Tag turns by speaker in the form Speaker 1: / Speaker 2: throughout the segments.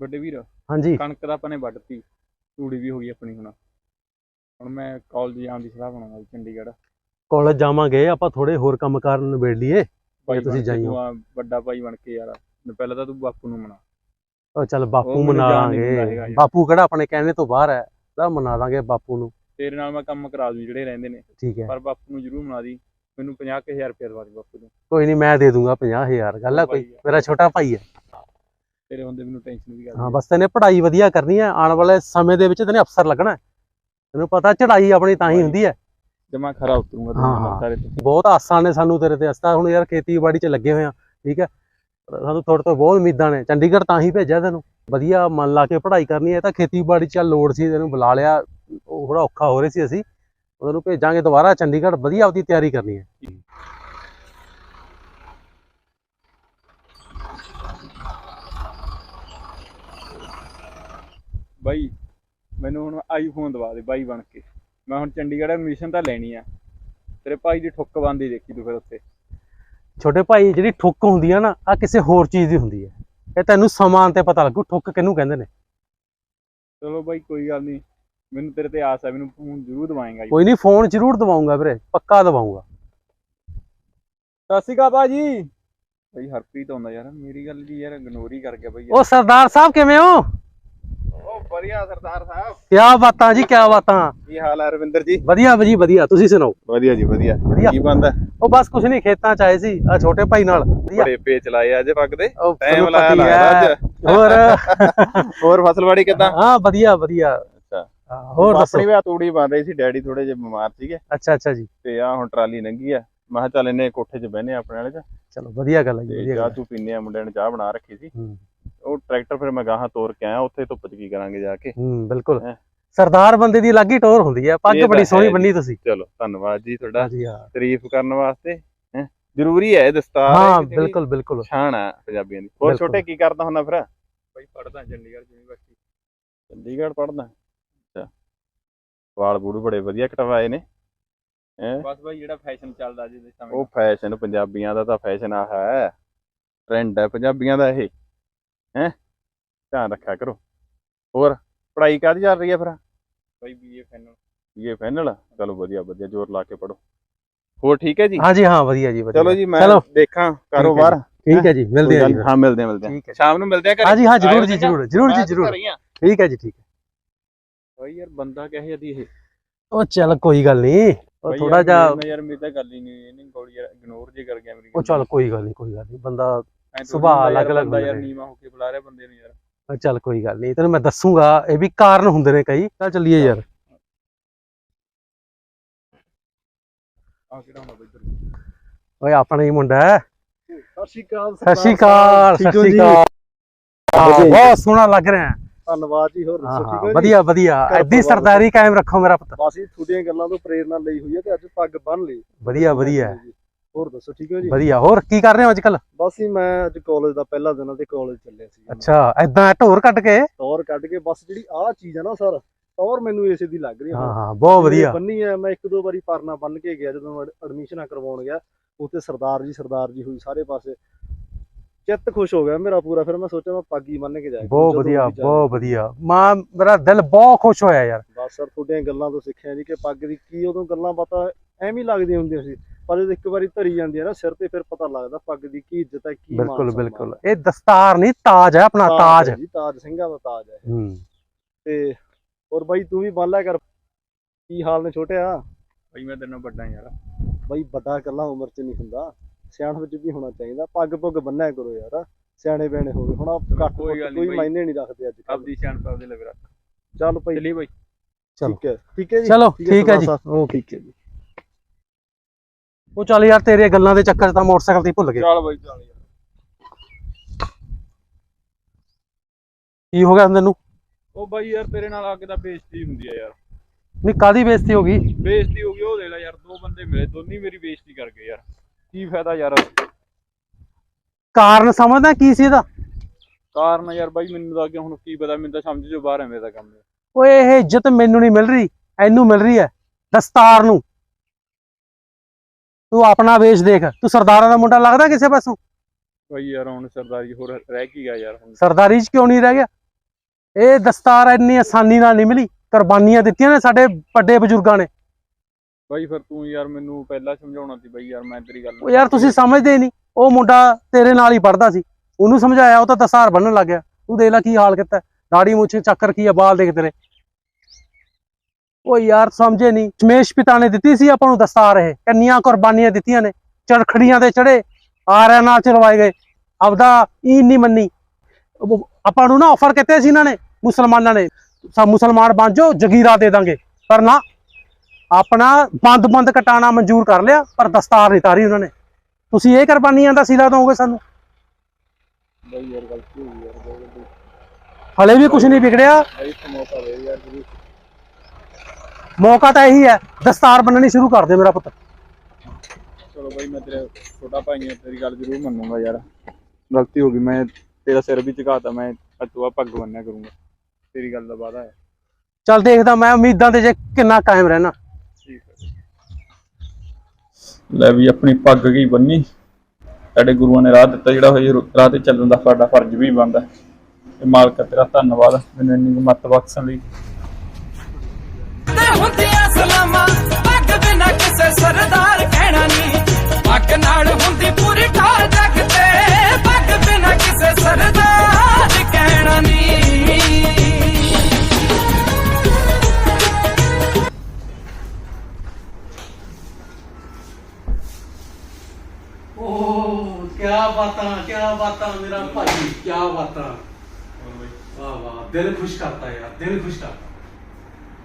Speaker 1: ਵੱਡੇ ਵੀਰ
Speaker 2: ਹਾਂਜੀ।
Speaker 1: ਕਣਕ ਦਾ ਆਪਾਂ ਨੇ ਵੱਢਤੀ ਤੂੜੀ ਵੀ ਹੋ ਗਈ ਆਪਣੀ ਹੁਣ। ਹੁਣ ਮੈਂ ਕਾਲਜ ਜਾਣ ਦੀ ਸਲਾਹ ਬਣਾਉਂਦਾ ਜੀ ਚੰਡੀਗੜ੍ਹ।
Speaker 2: ਕਾਲਜ ਜਾਵਾਂਗੇ ਆਪਾਂ ਥੋੜੇ ਹੋਰ ਕੰਮ ਕਾਰ ਨਿਬੇੜ ਲਈਏ
Speaker 1: ਭਾਈ
Speaker 2: ਤੁਸੀਂ ਜਾਈਓ।
Speaker 1: ਤੂੰ ਆ ਵੱਡਾ ਭਾਈ ਬਣ ਕੇ ਯਾਰ ਪਹਿਲਾਂ ਤਾਂ ਤੂੰ ਬਾਪੂ ਨੂੰ ਮਨਾ।
Speaker 2: ਉਹ ਚੱਲ ਬਾਪੂ
Speaker 1: ਮੈਨੂੰ
Speaker 2: ਲਾਂਗੇ। ਬਾਪੂ ਕਿਹੜਾ ਆਪਣੇ ਕਹਿਣੇ ਤੋਂ ਬਾਹਰ ਹੈ ਤਾਂ ਮਨਾ ਦਾਂਗੇ ਬਾਪੂ ਨੂੰ।
Speaker 1: ਤੇਰੇ ਨਾਲ ਮੈਂ ਕੰਮ ਕਰਾ ਦੂੰ ਜਿਹੜੇ ਰਹਿੰਦੇ ਨੇ।
Speaker 2: ਠੀਕ ਹੈ।
Speaker 1: ਪਰ ਬਾਪੂ ਨੂੰ ਜ਼ਰੂਰ ਮਨਾ ਦੀ ਮੈਨੂੰ 50000 ਰੁਪਏ ਦਵਾ ਦੇ ਬਾਪੂ ਨੂੰ।
Speaker 2: ਕੋਈ ਨਹੀਂ ਮੈਂ ਦੇ ਦੂੰਗਾ 50000 ਗੱਲ ਹੈ ਕੋਈ? ਮੇਰਾ ਛੋਟਾ ਭਾਈ ਹੈ।
Speaker 1: ਤੇਰੇ ਹੁੰਦੇ ਮੈਨੂੰ ਟੈਨਸ਼ਨ ਵੀ
Speaker 2: ਹਾਂ
Speaker 1: ਕਰਦੀ
Speaker 2: ਬਸ ਤੈਨੇ ਪੜ੍ਹਾਈ ਵਧੀਆ ਕਰਨੀ ਹੈ ਆਉਣ ਵਾਲੇ ਸਮੇਂ ਦੇ ਵਿੱਚ ਤੈਨੇ ਅਫਸਰ ਲੱਗਣਾ। ਹੈ। ਤੈਨੂੰ ਪਤਾ ਚੜ੍ਹਾਈ ਆਪਣੀ ਤਾਂ ਹੀ। ਹੁੰਦੀ ਹੈ।
Speaker 1: ਜਮਾ ਖਰਾ ਉਤਰੂੰਗਾ
Speaker 2: ਹਾਂ, ਹਾਂ।
Speaker 1: ਸਾਰੇ ਤੇ।
Speaker 2: ਬਹੁਤ ਆਸਾਂ ਨੇ ਸਾਨੂੰ ਤੇਰੇ ਤੇ ਅਸਤਾ ਹੁਣ ਯਾਰ ਖੇਤੀਬਾੜੀ 'ਚ ਲੱਗੇ ਹੋਏ ਆ ਠੀਕ ਹੈ? ਸਾਨੂੰ ਤੁਹਾਡੇ ਤੋਂ ਬਹੁਤ ਉਮੀਦਾਂ ਨੇ। ਚੰਡੀਗੜ੍ਹ ਤਾਂ ਹੀ ਭੇਜਿਆ ਤੈਨੂੰ। ਵਧੀਆ ਮਨ ਲਾ ਕੇ ਪੜ੍ਹਾਈ ਕਰਨੀ ਹੈ ਤਾਂ ਖੇਤੀਬਾੜੀ 'ਚ ਲੋੜ ਸੀ ਤੈਨੂੰ ਬੁਲਾ ਲਿਆ। ਉਹ ਥੋੜਾ ਔਖਾ ਹੋ ਰਿਹਾ ਸੀ ਅਸੀਂ। ਉਹਨੂੰ ਭੇਜਾਂਗੇ ਦੁਬਾਰਾ। ਚੰਡੀਗੜ੍ਹ ਵਧੀਆ ਆਪਦੀ ਤਿਆਰੀ ਕਰਨੀ ਹੈ।
Speaker 1: ਬਾਈ ਮੈਨੂੰ ਹੁਣ ਆਈਫੋਨ ਦਵਾ ਦੇ ਬਾਈ ਬਣ ਕੇ। ਮੈਂ ਹੁਣ ਚੰਡੀਗੜ੍ਹ ਐਡਮਿਸ਼ਨ ਤਾਂ ਲੈਣੀ ਆ। ਤੇਰੇ ਭਾਈ ਦੀ ਠੁੱਕ ਬੰਦੀ ਦੇਖੀ ਤੂੰ ਫਿਰ ਉੱਥੇ।
Speaker 2: ਛੋਟੇ ਭਾਈ ਜਿਹੜੀ ਠੁੱਕ ਹੁੰਦੀ ਆ ਨਾ ਆ ਕਿਸੇ ਹੋਰ ਚੀਜ਼ ਦੀ ਹੁੰਦੀ ਹੈ ਇਹ ਤੈਨੂੰ ਸਮਾਨ ਤੇ ਪਤਾ ਲੱਗੂ ਠੁੱਕ ਕਿਹਨੂੰ ਕਹਿੰਦੇ ਨੇ।
Speaker 1: ਚਲੋ ਬਾਈ ਕੋਈ ਗੱਲ ਨਹੀਂ। ਮੈਨੂੰ ਤੇਰੇ ਤੇ ਆਸ ਹੈ ਮੈਨੂੰ ਫੋਨ ਜ਼ਰੂਰ ਦਵਾਏਗਾ
Speaker 2: ਕੋਈ ਨਹੀਂ ਫੋਨ ਜ਼ਰੂਰ ਦਵਾਉਂਗਾ ਵੀਰੇ ਪੱਕਾ ਦਵਾਉਂਗਾ
Speaker 1: ਸਤਿ ਸ਼੍ਰੀ ਅਕਾਲ ਬਾਜੀ ਬਾਈ ਹਰਪ੍ਰੀਤ ਆਉਂਦਾ ਯਾਰ ਮੇਰੀ ਗੱਲ ਜੀ ਯਾਰ ਇਗਨੋਰ ਹੀ ਕਰ ਗਿਆ ਬਾਈ
Speaker 2: ਉਹ ਸਰਦਾਰ ਸਾਹਿਬ ਕਿਵੇਂ ਹੋ?
Speaker 3: ਵਧੀਆ ਸਰਦਾਰ ਸਾਹਿਬ।
Speaker 2: ਕਿਆ ਬਾਤਾਂ ਜੀ ਕਿਆ ਬਾਤਾਂ?
Speaker 3: ਕੀ ਹਾਲ ਹੈ ਰਵਿੰਦਰ ਜੀ?
Speaker 2: ਵਧੀਆ ਜੀ ਵਧੀਆ। ਤੁਸੀਂ ਸੁਣਾਓ?
Speaker 3: ਵਧੀਆ ਜੀ ਵਧੀਆ।
Speaker 2: ਵਧੀਆ।
Speaker 3: ਕੀ ਬੰਦਾ
Speaker 2: ਉਹ ਬਸ ਕੁਛ ਨਹੀਂ ਖੇਤਾਂ ਚ ਆਏ ਸੀ ਆ ਛੋਟੇ ਭਾਈ ਨਾਲ। ਵਧੀਆ।
Speaker 3: ਬੜੇ ਪੇ ਚਲਾਏ ਅੱਜ ਪੱਗ ਦੇ।
Speaker 2: ਉਹ
Speaker 3: ਟਾਈਮ
Speaker 2: ਤੁਹਾਨੂੰ
Speaker 3: ਲਾਇਆ
Speaker 2: ਪਤਾ ਹੀ
Speaker 3: ਲੱਗਦਾ
Speaker 2: ਹੈ।
Speaker 3: ਅੱਜ।
Speaker 2: ਹੋਰ?
Speaker 3: ਹੋਰ ਫਸਲਵਾੜੀ ਕਿਦਾਂ?
Speaker 2: ਹਾਂ ਵਧੀਆ ਵਧੀਆ। ਹੋਰ ਦੱਸੋ?
Speaker 3: ਆਪਣੀ ਵੀ ਤੂੜੀ ਬਣ ਰਹੀ ਸੀ ਡੈਡੀ ਥੋੜੇ ਜਿਹਾ ਬਿਮਾਰ ਸੀਗੇ।
Speaker 2: ਅੱਛਾ ਅੱਛਾ ਜੀ।
Speaker 3: ਤੇ ਆ ਹੁਣ ਟਰਾਲੀ ਲੰਗੀ ਆ। ਮੈਂ ਕਿਹਾ ਚੱਲ ਇਹਨੇ ਕੋਠੇ 'ਚ ਬਹਿਨੇ ਆਪਣੇ ਵਾਲੇ 'ਚ।
Speaker 2: ਚਲੋ ਵਧੀਆ ਗੱਲ ਹੈ ਜੀ ਵਧੀਆ
Speaker 3: ਚਾਹ। ਤੂੰ ਪੀਨੇ ਆ ਮੁੰਡਿਆਂ ਨੇ ਚਾਹ ਬਣਾ ਰੱਖੀ ਸੀ। ਉਹ ਟਰੈਕਟਰ ਫਿਰ ਮੈਂ ਗਾਹਾਂ ਤੋਰ ਕੇ ਆਇਆ ਉੱਥੇ ਧੁੱਪ 'ਚ ਕੀ ਕਰਾਂਗੇ ਜਾ ਕੇ।
Speaker 2: ਹੂੰ ਬਿਲਕੁਲ।
Speaker 3: ਹੈਂ।
Speaker 2: ਸਰਦਾਰ ਬੰਦੇ ਦੀ ਅਲੱਗ ਹੀ ਟੋਰ ਹੁੰਦੀ ਹੈ ਪੱਗ
Speaker 3: ਇਹ ਤਾਂ
Speaker 2: ਬੜੀ ਸੋਹਣੀ
Speaker 3: ਹੈ
Speaker 2: ਬੰਨੀ। ਤੁਸੀਂ।
Speaker 3: ਚਲੋ ਧੰਨਵਾਦ ਜੀ ਤੁਹਾਡਾ
Speaker 2: ਹਾਂਜੀ ਹਾਂ।
Speaker 3: ਤਾਰੀਫ ਕਰਨ ਵਾਸਤੇ ਹੈਂ। ਜ਼ਰੂਰੀ ਹੈ ਇਹ ਦਸਤਾਰ
Speaker 2: ਹਾਂ
Speaker 3: ਜਿਹੜੀ
Speaker 2: ਬਿਲਕੁਲ ਬਿਲਕੁਲ।
Speaker 3: ਸ਼ਾਨ ਹੈ ਪੰਜਾਬੀਆਂ ਦੀ। ਹੋਰ
Speaker 2: ਬਿਲਕੁਲ।
Speaker 3: ਛੋਟੇ ਕੀ ਕਰਦਾ ਹੁੰਦਾ ਫਿਰ?
Speaker 1: ਬਾਈ ਪੜਦਾ ਚੰਡੀਗੜ੍ਹ ਯੂਨੀਵਰਸਿਟੀ।
Speaker 3: ਚੰਡੀਗੜ੍ਹ ਪੜਦਾ ਅੱਛਾ। ਵਾਲ ਬੂੜ ਬੜੇ ਵਧੀਆ ਕਟਵਾਏ ਨੇ। ਹੈਂ?
Speaker 1: ਬਸ ਬਾਈ ਜਿਹੜਾ ਫੈਸ਼ਨ ਚੱਲਦਾ ਅੱਜ ਦੇ ਸਮੇਂ
Speaker 3: ਉਹ ਫੈਸ਼ਨ ਪੰਜਾਬੀਆਂ ਦਾ ਤਾਂ ਫੈਸ਼ਨ ਆ ਹੈ। ਟ੍ਰੈਂਡ ਹੈ ਪੰਜਾਬੀਆਂ ਦਾ ਇਹ। ਹੈ? ਧਿਆਨ ਰੱਖਿਆ ਕਰੋ। ਹੋਰ ਪੜ੍ਹਾਈ ਕਾਹਦੀ ਚੱਲ ਰਹੀ ਹੈ ਫਿਰ?
Speaker 1: ਬਾਈ ਬੀਏ ਫਾਈਨਲ
Speaker 3: ਇਹ ਫਾਈਨਲ ਚਲੋ ਵਧੀਆ ਵਧੀਆ ਜ਼ੋਰ ਲਾ ਕੇ ਪੜੋ ਹੋਰ ਠੀਕ ਹੈ ਜੀ?
Speaker 2: ਹਾਂਜੀ ਹਾਂ ਵਧੀਆ ਜੀ ਵਧੀਆ।
Speaker 3: ਚਲੋ ਜੀ ਮੈਂ
Speaker 2: ਚਲੋ।
Speaker 3: ਦੇਖਾਂ ਕਾਰੋਬਾਰ।
Speaker 2: ਠੀਕ ਹੈ ਜੀ ਮਿਲਦੇ ਹਾਂ ਜੀ
Speaker 3: ਹਾਂ ਮਿਲਦੇ ਹਾਂ ਮਿਲਦੇ ਹਾਂ।
Speaker 2: ਠੀਕ ਹੈ
Speaker 3: ਸ਼ਾਮ ਨੂੰ ਮਿਲਦੇ ਆ ਘਰੇ?
Speaker 2: ਹਾਂਜੀ ਹਾਂ ਜਰੂਰ ਜੀ। ਜਰੂਰ ਜਰੂਰ ਜੀ ਜਰੂਰ।
Speaker 3: ਹੀ ਆ।
Speaker 2: ਠੀਕ ਹੈ ਜੀ ਠੀਕ ਹੈ।
Speaker 1: ਬਾਈ ਯਾਰ ਬੰਦਾ ਕਹੇ ਜਦੀ ਇਹ?
Speaker 2: ਉਹ ਚੱਲ ਕੋਈ ਗੱਲ ਨਹੀਂ। ਉਹ ਥੋੜਾ ਜਿਹਾ
Speaker 1: ਯਾਰ ਮੇਰੀ ਤਾਂ ਗੱਲ ਹੀ ਨਹੀਂ ਇਹਨੇ ਕੋਲ ਯਾਰ ਇਗਨੋਰ ਜੇ ਕਰ ਗਿਆ ਮੇਰੀ
Speaker 2: ਉਹ ਚੱਲ ਕੋਈ ਗੱਲ ਨਹੀਂ ਕੋਈ ਗੱਲ ਨਹੀਂ। ਬੰਦਾ ਸੁਭਾਅ
Speaker 1: ਯਾਰ
Speaker 2: ਅਲੱਗ-ਅਲੱਗ
Speaker 1: ਯਾਰ
Speaker 2: ਹੁੰਦੇ ਨੇ।
Speaker 1: ਨੀਵਾਂ ਹੋ ਕੇ ਬੁਲਾ ਰਿਹਾ ਬੰਦੇ ਨੂੰ ਯਾਰ।
Speaker 2: ਚੱਲ ਕੋਈ ਗੱਲ ਨਹੀਂ ਤੈਨੂੰ ਮੈਂ ਦੱਸੂਗਾ ਇਹ ਵੀ ਕਾਰਨ ਹੁੰਦੇ ਨੇ ਕਈ। ਚੱਲ ਚੱਲੀਏ ਯਾਰ।
Speaker 1: ਆ ਕਿਹੜਾ ਹੁੰਦਾ ਬਾਈ
Speaker 2: ਓਏ ਆਪਣਾ ਹੀ ਮੁੰਡਾ ਹੈ।
Speaker 4: ਸਤਿ ਸ਼੍ਰੀ ਅਕਾਲ
Speaker 2: ਸਤਿ ਸ਼੍ਰੀ ਅਕਾਲ ਸਤਿ ਸ਼੍ਰੀ। ਬਹੁਤ ਸੋਹਣਾ ਲੱਗ ਰਿਹਾ ਹੈ।
Speaker 4: ਧੰਨਵਾਦ ਜੀ ਹੋਰ ਦੱਸੋ ਠੀਕ
Speaker 2: ਹਾਂ
Speaker 4: ਹੋ ਜੀ?
Speaker 2: ਵਧੀਆ ਵਧੀਆ।
Speaker 4: ਪਰਿਵਾਰ
Speaker 2: ਸਰਦਾਰੀ ਕਾਇਮ ਰੱਖੋ ਮੇਰਾ ਪੁੱਤ।
Speaker 4: ਬਸ ਇਹ ਤੁਹਾਡੀਆਂ ਗੱਲਾਂ ਤੋਂ ਪ੍ਰੇਰਣਾ ਲਈ ਹੋਈ ਹੈ ਤੇ ਅੱਜ ਪੱਗ ਬੰਨ ਲਈ।
Speaker 2: ਵਧੀਆ ਵਧੀਆ।
Speaker 4: ਹੋਰ ਦੱਸੋ ਠੀਕ ਹੋ ਜੀ?
Speaker 2: ਵਧੀਆ ਹੋਰ ਕੀ ਕਰ ਰਹੇ ਹੋ ਅੱਜ ਕੱਲ
Speaker 4: ਬਸ ਹੀ ਮੈਂ ਅੱਜ ਕਾਲਜ ਦਾ ਪਹਿਲਾ ਦਿਨ ਆ ਤੇ ਕਾਲਜ ਚੱਲਿਆ ਸੀ।
Speaker 2: ਅੱਛਾ ਐਦਾਂ ਢੋਰ ਕੱਟ ਕੇ?
Speaker 4: ਟੌਰ ਕੱਢ ਕੇ ਬਸ ਜਿਹੜੀ ਆਹ ਚੀਜ਼ ਆ ਨਾ ਸਰ ਟੌਰ ਮੈਨੂੰ ਇਸੇ ਦੀ ਲੱਗ ਰਹੀ ਆ।
Speaker 2: ਹਾਂ ਹਾਂ ਬਹੁਤ ਵਧੀਆ।
Speaker 4: ਬੰਨੀ ਆ ਮੈਂ ਇੱਕ ਦੋ ਵਾਰੀ ਪਰਨਾ ਬੰਨ ਕੇ ਗਿਆ ਜਦੋਂ ਐਡਮਿਸ਼ਨਾਂ ਕਰਵਾਉਣ ਗਿਆ ਉੱਥੇ ਸਰਦਾਰ ਜੀ ਸਰਦਾਰ ਜੀ ਹੋਈ ਸਾਰੇ ਪਾਸੇ। ਚਿੱਤ ਖੁਸ਼ ਹੋ ਗਿਆ ਮੇਰਾ ਪੂਰਾ ਫਿਰ ਮੈਂ ਸੋਚਿਆ ਮੈਂ ਪੱਗ ਹੀ ਬੰਨ ਕੇ ਜਾਇਆ
Speaker 2: ਬਹੁਤ ਵਧੀਆ। ਬਹੁਤ ਵਧੀਆ। ਮਾਂ ਮੇਰਾ ਦਿਲ ਬਹੁਤ ਖੁਸ਼ ਹੋਇਆ ਯਾਰ।
Speaker 4: ਬਸ ਸਰ ਤੁਹਾਡੀਆਂ ਗੱਲਾਂ ਤੋਂ ਸਿੱਖਿਆ ਜੀ ਕਿ ਪੱਗ ਦੀ ਕੀ ਉਦੋਂ ਗੱਲਾਂ ਬਾਤਾਂ ਐਵੇਂ ਲੱਗਦੀਆਂ ਹੁੰਦੀਆਂ ਸੀ। ਪਰ ਜਦੋਂ ਇੱਕ ਵਾਰੀ ਧਰੀ ਜਾਂਦੀ ਹੈ ਨਾ ਸਿਰ ਤੇ ਫਿਰ ਪਤਾ ਲੱਗਦਾ ਪੱਗ ਦੀ ਕੀ ਇੱਜ਼ਤ ਹੈ ਕੀ ਮਾਨ
Speaker 2: ਬਿਲਕੁਲ ਬਿਲਕੁਲ। ਇਹ ਦਸਤਾਰ ਨਹੀਂ ਤਾਜ ਹੈ ਆਪਣਾ ਤਾਜ
Speaker 4: ਹੈ ਜੀ ਤਾਜ ਸਿੰਘਾਂ ਦਾ ਤਾਜ ਹੈ।
Speaker 2: ਹੂੰ।
Speaker 4: ਤੇ ਹੋਰ ਬਾਈ ਤੂੰ ਵੀ ਬੰਨ ਲਿਆ ਕਰ। ਕੀ ਹਾਲ ਨੇ ਛੋਟਿਆ?
Speaker 1: ਬਾਈ ਮੈਂ ਤੇਰੇ ਨਾਲ ਵੱਡਾ ਯਾਰ।
Speaker 4: ਬਾਈ ਵੱਡਾ ਇਕੱਲਾ ਉਮਰ 'ਚ ਨਹੀਂ ਹੁੰਦਾ। ਸਿਆਣ ਵਿੱਚ ਵੀ ਹੋਣਾ ਚਾਹੀਦਾ। ਪੱਗ ਪੁੱਗ ਬੰਨਿਆ ਕਰੋ ਯਾਰ। ਸਿਆਣੇ ਬੈਣੇ ਹੋ ਗਏ। ਹੁਣ ਆਹ ਘੱਟ
Speaker 1: ਕੋਈ।
Speaker 4: ਮਾਇਨੇ ਨਹੀਂ ਰੱਖਦੇ ਅੱਜ
Speaker 1: ਆਪਦੀ ਸ਼ਾਨ ਪਾਉ ਦੇ ਲੱਗ ਰੱਖ।
Speaker 4: ਚੱਲ ਭਾਈ
Speaker 1: ਚਲੀ ਬਾਈ।
Speaker 2: ਚਲੋ।
Speaker 4: ਠੀਕ ਹੈ। ਠੀਕ ਹੈ ਜੀ?
Speaker 2: ਚਲੋ ਠੀਕ ਹੈ ਜੀ। ਓਕੇ। ਠੀਕ ਹੈ ਜੀ। ਉਹ ਚੱਲ ਯਾਰ ਤੇਰੇ ਗੱਲਾਂ ਦੇ ਚੱਕਰ 'ਚ ਤਾਂ ਮੋਟਰਸਾਈਕਲ ਤੇ ਹੀ ਭੁੱਲ ਗਏ।
Speaker 1: ਚੱਲ ਬਾਈ ਚੱਲ ਯਾਰ।
Speaker 2: ਕੀ ਹੋ ਗਿਆ ਤੈਨੂੰ?
Speaker 1: ਉਹ ਬਾਈ ਯਾਰ ਤੇਰੇ ਨਾਲ ਆ ਕੇ ਤਾਂ ਬੇਇੱਜ਼ਤੀ ਹੁੰਦੀ ਆ ਯਾਰ।
Speaker 2: ਨਹੀਂ ਕਾਦੀ ਬੇਇੱਜ਼ਤੀ ਹੋ ਗਈ?
Speaker 1: ਬੇਇੱਜ਼ਤੀ ਹੋ ਗਈ ਉਹ ਦੇ ਲੈ ਯਾਰ ਦੋ ਬੰਦੇ ਮਿਲੇ ਦੋਨੀ ਮੇਰੀ ਬੇਇੱਜ਼ਤੀ ਕਰ ਗਏ ਯਾਰ। ਕੀ ਫਾਇਦਾ ਯਾਰ?
Speaker 2: ਕਾਰਨ ਸਮਝਦਾ ਕੀ ਸੀ ਇਹਦਾ?
Speaker 1: ਕਾਰਨ ਯਾਰ ਬਾਈ ਮੈਨੂੰ ਤਾਂ ਅੱਗੇ ਹੁਣ ਕੀ ਪਤਾ ਮੈਨੂੰ ਤਾਂ ਸਮਝ ਜੋ ਬਾਹਰ ਹੈ ਮੇਰਾ ਕੰਮ
Speaker 2: ਓਏ ਇਹ ਇੱਜ਼ਤ ਮੈਨੂੰ ਨਹੀਂ ਮਿਲ ਰਹੀ ਇਹਨੂੰ ਮਿਲ ਰਹੀ ਹੈ ਦਸਤਾਰ ਨੂੰ। ਤੂੰ ਆਪਣਾ ਵੇਸ਼ ਦੇਖ ਤੂੰ ਸਰਦਾਰਾਂ ਦਾ ਮੁੰਡਾ ਲੱਗਦਾ ਕਿਸੇ ਪਾਸੋਂ?
Speaker 1: ਬਾਈ ਯਾਰ ਹੁਣ ਸਰਦਾਰੀ ਹੋਰ ਰਹਿ ਕੀ ਗਿਆ ਯਾਰ ਹੁਣ।
Speaker 2: ਸਰਦਾਰੀ 'ਚ ਕਿਉਂ ਨਹੀਂ ਰਹਿ ਗਿਆ? ਇਹ ਦਸਤਾਰ ਇੰਨੀ ਆਸਾਨੀ ਨਾਲ ਨਹੀਂ ਮਿਲੀ ਕੁਰਬਾਨੀਆਂ ਦਿੱਤੀਆਂ ਨੇ ਸਾਡੇ ਵੱਡੇ ਬਜ਼ੁਰਗਾਂ ਨੇ।
Speaker 1: ਬਾਈ ਫਿਰ ਤੂੰ ਯਾਰ ਮੈਨੂੰ ਪਹਿਲਾਂ ਸਮਝਾਉਣਾ ਸੀ ਬਾਈ ਯਾਰ ਮੈਂ ਤੇਰੀ ਗੱਲ
Speaker 2: ਉਹ ਯਾਰ ਤੁਸੀਂ ਸਮਝਦੇ ਨਹੀਂ ਉਹ ਮੁੰਡਾ ਤੇਰੇ ਨਾਲ ਹੀ ਪੜਦਾ ਸੀ ਉਹਨੂੰ ਸਮਝਾਇਆ ਉਹ ਤਾਂ ਦਸਤਾਰ ਬੰਨਣ ਲੱਗ ਗਿਆ। ਤੂੰ ਦੇਖ ਲੈ ਕੀ ਹਾਲ ਕੀਤਾ ਦਾੜੀ ਮੁੱਛ ਚੱਕਰ ਕੀ ਆ ਬਾਲ ਦੇਖ ਤੇਰੇ। ਉਹ ਯਾਰ ਸਮਝੇ ਨਹੀਂ ਸ਼ਮੇਸ਼ ਪਿਤਾ ਨੇ ਦਿੱਤੀ ਸੀ ਆਪਾਂ ਨੂੰ ਦਸਤਾਰ ਇਹ। ਕੰਨੀਆਂ ਕੁਰਬਾਨੀਆਂ ਦਿੱਤੀਆਂ ਨੇ। ਚਰਖੜੀਆਂ ਤੇ ਚੜੇ ਆਰਿਆਂ ਨਾਲ ਚਲਵਾਏ ਗਏ। ਆਪਦਾ ਈਨ ਨਹੀਂ ਮੰਨੀ। ਆਪਾਂ ਨੂੰ ਨਾ ਆਫਰ ਕੀਤੇ ਸੀ ਇਹਨਾਂ ਨੇ ਮੁਸਲਮਾਨਾਂ ਨੇ। ਸਭ ਮੁਸਲਮਾਨ ਬਣ ਜਾਓ ਜਗੀਰਾ ਦੇ ਦਾਂਗੇ। ਪਰ ਨਾ ਆਪਣਾ ਬੰਦ ਬੰਦ ਕਟਾਣਾ ਮਨਜ਼ੂਰ ਕਰ ਲਿਆ ਪਰ ਦਸਤਾਰ ਨਹੀਂ ਤਾਰੀ ਉਹਨਾਂ ਨੇ। ਤੁਸੀਂ ਇਹ ਕੁਰਬਾਨੀਆਂ ਦਾ ਸਿਲਾ ਦੋਗੇ ਸਾਨੂੰ? ਹਲੇ ਵੀ ਕੁਝ ਨਹੀਂ ਵਿਗੜਿਆ?
Speaker 1: ਮੌਕਾ
Speaker 2: ਤਾਂ ਇਹੀ ਹੈ ਦਸਤਾਰ ਬੰਨਣੀ ਸ਼ੁਰੂ ਕਰ ਦੇ ਮੇਰਾ ਪੁੱਤ।
Speaker 1: ਚਲੋ ਬਾਈ ਮੈਂ ਤੇਰੇ ਛੋਟਾ ਭਾਈ ਹਾਂ ਤੇਰੀ ਗੱਲ ਜ਼ਰੂਰ ਮੰਨੂਗਾ ਯਾਰ। ਗਲਤੀ ਹੋ ਗਈ ਮੈਂ ਤੇਰਾ ਸਿਰ ਵੀ ਝੁਕਾਤਾ ਮੈਂ ਅਤੂਆ ਪੱਗ ਬੰਨਿਆ ਕਰੂੰਗਾ। ਤੇਰੀ ਗੱਲ ਦਾ ਵਾਦਾ ਹੈ।
Speaker 2: ਚੱਲ ਦੇਖਦਾ ਮੈਂ ਉਮੀਦਾਂ ਤੇ ਜੇ ਕਿੰਨਾ ਕਾਇਮ ਰਹਿਣਾ।
Speaker 1: ਲੈ ਵੀ ਆਪਣੀ ਪੱਗ ਗਈ ਬੰਨੀ। ਸਾਡੇ ਗੁਰੂਆਂ ਨੇ ਰਾਹ ਦਿੱਤਾ ਜਿਹੜਾ ਹੋਈ ਰਾਹ ਤੇ ਚੱਲਣ ਦਾ ਸਾਡਾ ਫਰਜ਼ ਵੀ ਬਣਦਾ। ਤੇ ਮਾਲਕ ਤੇਰਾ ਧੰਨਵਾਦ ਮੈਨੂੰ ਇੰਨੀ ਕੁ ਮੱਤ ਬਖਸ਼ਣ ਲਈ।
Speaker 5: ਤੇ ਹੁੰਦੀਆਂ ਸਲਾਮਾਂ। ਪੱਗ ਬਿਨਾ ਕਿਸੇ ਸਰਦਾਰ ਕਹਿਣਾ ਨਹੀਂ। ਪੱਗ ਨਾਲ ਹੁੰਦੀ ਪੂਰੀ ਠਾਰ ਜੱਗ ਤੇ ਪੱਗ ਬਿਨਾ ਕਿਸੇ ਸਰਦਾਰ ਕਹਿਣਾ ਨਹੀਂ।
Speaker 2: ਓਹ ਕੀ ਬਾਤਾਂ ਕੀ ਬਾਤਾਂ ਮੇਰਾ ਭਾਈ ਕੀ ਬਾਤਾਂ। ਵਾਹ ਵਾਹ ਦਿਲ ਖੁਸ਼ ਕਰਤਾ ਯਾਰ ਦਿਲ ਖੁਸ਼ ਕਰਤਾ।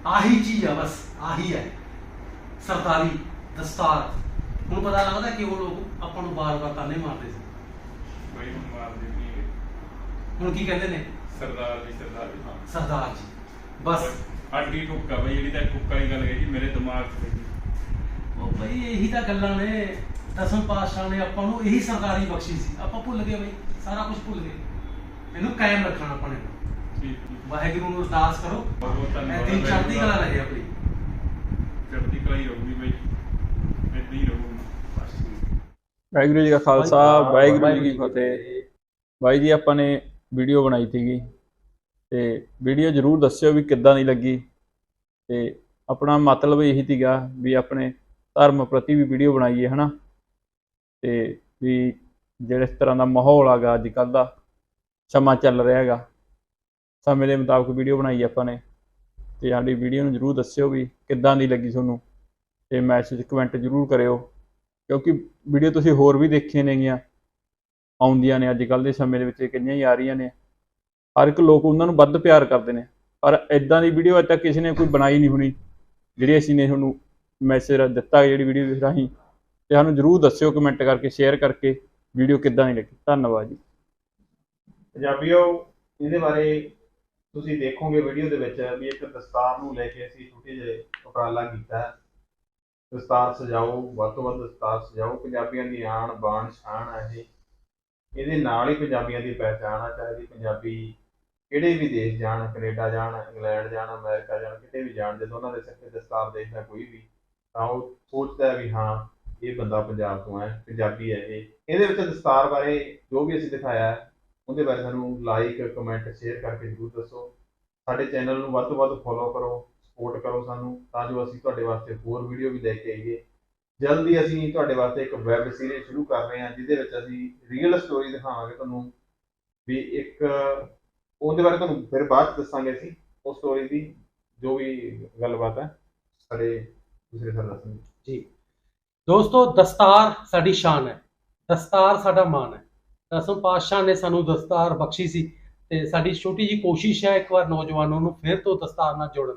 Speaker 2: ਆਹੀ ਚੀਜ਼ ਆ ਬਸ ਆਹੀ ਹੈ ਸਰਦਾਰੀ ਦਸਤਾਰ। ਹੁਣ ਪਤਾ ਲੱਗਦਾ ਕਿ ਉਹ ਲੋਕ ਆਪਾਂ ਨੂੰ ਬਾਰ-ਬਾਰ ਤਾਨੇ ਮਾਰਦੇ ਸੀ।
Speaker 1: ਬਾਈ
Speaker 2: ਹੁਣ ਕੀ ਕਹਿੰਦੇ ਨੇ?
Speaker 1: ਸਰਦਾਰ ਜੀ ਸਰਦਾਰ ਜੀ ਹਾਂ।
Speaker 2: ਸਰਦਾਰ ਜੀ। ਬਸ।
Speaker 1: ਅੱਡੀ ਠੁੱਕਾ ਬਈ ਜਿਹੜੀ ਤਾਂ ਠੁੱਕਾ ਦੀ ਗੱਲ ਕਹੀ ਮੇਰੇ ਦਿਮਾਗ 'ਚ ਪਈ
Speaker 2: ਉਹ ਬਈ ਇਹੀ ਤਾਂ ਗੱਲਾਂ ਨੇ। ਦਸਮ ਪਾਤਸ਼ਾਹ ਨੇ ਆਪਾਂ ਨੂੰ ਇਹੀ ਸਰਦਾਰੀ ਬਖਸ਼ੀ ਸੀ। ਆਪਾਂ ਭੁੱਲ ਗਏ ਬਈ ਸਾਰਾ ਕੁਝ ਭੁੱਲ ਗਏ। ਇਹਨੂੰ ਕਾਇਮ ਰੱਖਣਾ ਆਪਾਂ ਨੇ। ਵਾਹਿਗੁਰੂ ਨੂੰ ਅਰਦਾਸ ਕਰੋ। ਇਹ ਦਿਨ ਚੜ੍ਹਦੀ ਕਲਾ ਰਹੇ ਆਪਣੀ।
Speaker 1: ਚੜ੍ਹਦੀ ਕਲਾ ਹੀ ਰਹੂਗੀ ਬਈ। ਏਦਾਂ ਹੀ ਰਹੂਗਾ। ਵਾਹਿਗੁਰੂ ਜੀ ਕਾ ਖਾਲਸਾ ਵਾਹਿਗੁਰੂ ਜੀ ਕੀ ਫਤਿਹ। ਬਾਈ ਜੀ ਆਪਾਂ ਨੇ ਵੀਡੀਓ ਬਣਾਈ ਸੀਗੀ। ਤੇ ਵੀਡੀਓ ਜਰੂਰ ਦੱਸਿਓ ਵੀ ਕਿੱਦਾਂ ਦੀ ਲੱਗੀ। ਤੇ ਆਪਣਾ ਮਤਲਬ ਇਹੀ ਸੀਗਾ ਵੀ ਆਪਣੇ ਧਰਮ ਪ੍ਰਤੀ ਵੀ ਵੀਡੀਓ ਬਣਾਈਏ ਹਨਾ? ਤੇ ਵੀ ਜਿਹੜੇ ਇਸ ਤਰ੍ਹਾਂ ਦਾ ਮਾਹੌਲ ਆਗਾ ਅੱਜ ਕੱਲ ਦਾ ਸਮਾਂ ਚੱਲ ਰਿਹਾ ਹੈਗਾ। ਸਮੇਂ ਦੇ ਮੁਤਾਬਕ ਵੀਡੀਓ ਬਣਾਈ ਆਪਾਂ ਨੇ। ਤੇ ਸਾਡੀ ਵੀਡੀਓ ਨੂੰ ਜਰੂਰ ਦੱਸਿਓ ਵੀ ਕਿੱਦਾਂ ਦੀ ਲੱਗੀ ਤੁਹਾਨੂੰ। ਤੇ ਮੈਸੇਜ ਕਮੈਂਟ ਜਰੂਰ ਕਰਿਓ। ਕਿਉਂਕਿ ਵੀਡੀਓ ਤੁਸੀਂ ਹੋਰ ਵੀ ਦੇਖੀਆਂ ਨੇਗੀਆਂ। ਆਉਂਦੀਆਂ ਨੇ ਅੱਜ ਕੱਲ ਦੇ ਸਮੇਂ ਦੇ ਵਿੱਚ ਕਿੰਨੀਆਂ ਹੀ ਆ ਰਹੀਆਂ ਨੇ। ਹਰ ਇੱਕ ਲੋਕ ਉਹਨਾਂ ਨੂੰ ਵੱਧ ਪਿਆਰ ਕਰਦੇ ਨੇ। ਪਰ ਇਦਾਂ ਦੀ ਵੀਡੀਓ ਅੱਜ ਤੱਕ ਕਿਸੇ ਨੇ ਕੋਈ ਬਣਾਈ ਨਹੀਂ ਹੋਣੀ, ਜਿਹੜੀ ਅਸੀਂ ਨੇ ਤੁਹਾਨੂੰ ਮੈਸੇਜ ਦਿੱਤਾ, ਜਿਹੜੀ ਵੀਡੀਓ ਰਾਹੀਂ। ਤੇ ਸਾਨੂੰ ਜਰੂਰ ਦੱਸਿਓ ਕਮੈਂਟ ਕਰਕੇ ਸ਼ੇਅਰ ਕਰਕੇ ਵੀਡੀਓ ਕਿੱਦਾਂ ਦੀ ਲੱਗੀ। ਧੰਨਵਾਦ ਜੀ।
Speaker 3: ਪੰਜਾਬੀਓ, ਇਹਦੇ ਬਾਰੇ ਤੁਸੀਂ ਦੇਖੋਗੇ ਵੀਡੀਓ ਦੇ ਵਿੱਚ ਵੀ ਇੱਕ ਦਸਤਾਰ ਨੂੰ ਲੈ ਕੇ ਅਸੀਂ ਛੋਟੇ ਜਿਹੇ ਉਪਰਾਲਾ ਕੀਤਾ। ਦਸਤਾਰ ਸਜਾਓ, ਵੱਧ ਤੋਂ ਵੱਧ ਦਸਤਾਰ ਸਜਾਓ। ਪੰਜਾਬੀਆਂ ਦੀ ਆਣ, ਬਾਣ, ਸ਼ਾਨ ਹੈ ਇਹ। ਇਹਦੇ ਨਾਲ ਹੀ ਪੰਜਾਬੀਆਂ ਦੀ ਪਹਿਚਾਣ ਆ, ਚਾਹੇ ਦੀ ਪੰਜਾਬੀ ਕਿਹੜੇ ਵੀ ਦੇਸ਼ ਜਾਣ, ਕੈਨੇਡਾ ਜਾਣ, ਇੰਗਲੈਂਡ ਜਾਣ, ਅਮਰੀਕਾ ਜਾਣ, ਕਿਤੇ ਵੀ ਜਾਣ, ਜਦੋਂ ਉਹਨਾਂ ਦੇ ਸਿਰ ਦਸਤਾਰ ਦੇਖਦਾ ਕੋਈ ਵੀ, ਤਾਂ ਉਹ ਸੋਚਦਾ ਵੀ ਹਾਂ, ਇਹ ਬੰਦਾ ਪੰਜਾਬ ਤੋਂ ਹੈ, ਪੰਜਾਬੀ ਹੈ ਇਹ। ਇਹਦੇ ਵਿੱਚ ਦਸਤਾਰ ਬਾਰੇ ਜੋ ਵੀ ਅਸੀਂ ਦਿਖਾਇਆ ਉਹਦੇ ਬਾਰੇ ਸਾਨੂੰ ਲਾਈਕ ਕਮੈਂਟ ਸ਼ੇਅਰ ਕਰਕੇ ਜਰੂਰ ਦੱਸੋ। ਸਾਡੇ ਚੈਨਲ ਨੂੰ ਵੱਧ ਤੋਂ ਵੱਧ ਫੋਲੋ ਕਰੋ ਸਪੋਰਟ ਕਰੋ ਸਾਨੂੰ, ਤਾਂ ਜੋ ਅਸੀਂ ਤੁਹਾਡੇ ਵਾਸਤੇ ਹੋਰ ਵੀਡੀਓ ਵੀ ਲੈ ਕੇ ਆਈਏ। ਜਲਦੀ ਅਸੀਂ ਤੁਹਾਡੇ ਵਾਸਤੇ ਇੱਕ ਵੈਬ ਸੀਰੀਜ਼ ਸ਼ੁਰੂ ਕਰ ਰਹੇ ਹਾਂ, ਜਿਹਦੇ ਵਿੱਚ ਅਸੀਂ ਰੀਅਲ ਸਟੋਰੀ ਦਿਖਾਵਾਂਗੇ ਤੁਹਾਨੂੰ। ਵੀ ਇੱਕ, ਉਹਦੇ ਬਾਰੇ ਤੁਹਾਨੂੰ ਫਿਰ ਬਾਅਦ ਚ ਦੱਸਾਂਗੇ ਅਸੀਂ ਉਹ ਸਟੋਰੀ ਦੀ ਜੋ ਵੀ ਗੱਲਬਾਤ ਹੈ, ਸਾਡੇ ਦੂਸਰੇ ਸਰ ਦੱਸਣਗੇ।
Speaker 2: ਦੋਸਤੋ, ਦਸਤਾਰ ਸਾਡੀ ਸ਼ਾਨ ਹੈ। ਦਸਤਾਰ ਸਾਡਾ ਮਾਣ ਹੈ। ਦਸਮ ਪਾਤਸ਼ਾਹ ਨੇ ਸਾਨੂੰ ਦਸਤਾਰ ਬਖਸ਼ੀ ਸੀ ਤੇ ਸਾਡੀ ਛੋਟੀ ਜੀ ਕੋਸ਼ਿਸ਼ ਹੈ ਇੱਕ ਵਾਰ ਨੌਜਵਾਨਾਂ ਨੂੰ ਫਿਰ ਤੋਂ ਦਸਤਾਰ ਨਾਲ ਜੋੜਨ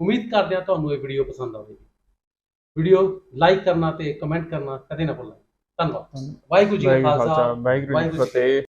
Speaker 2: ਉਮੀਦ ਕਰਦੇ ਹਾਂ ਤੁਹਾਨੂੰ ਇਹ ਵੀਡੀਓ ਪਸੰਦ ਆਵੇਗੀ। ਵੀਡੀਓ ਲਾਈਕ ਕਰਨਾ ਤੇ ਕਮੈਂਟ ਕਰਨਾ ਕਦੇ ਨਾ ਭੁੱਲਣਾ। ਧੰਨਵਾਦ। ਵਾਹਿਗੁਰੂ ਜੀ ਕਾ ਖਾਲਸਾ ਵਾਹਿਗੁਰੂ ਜੀ ਕੀ
Speaker 1: ਫਤਿਹ।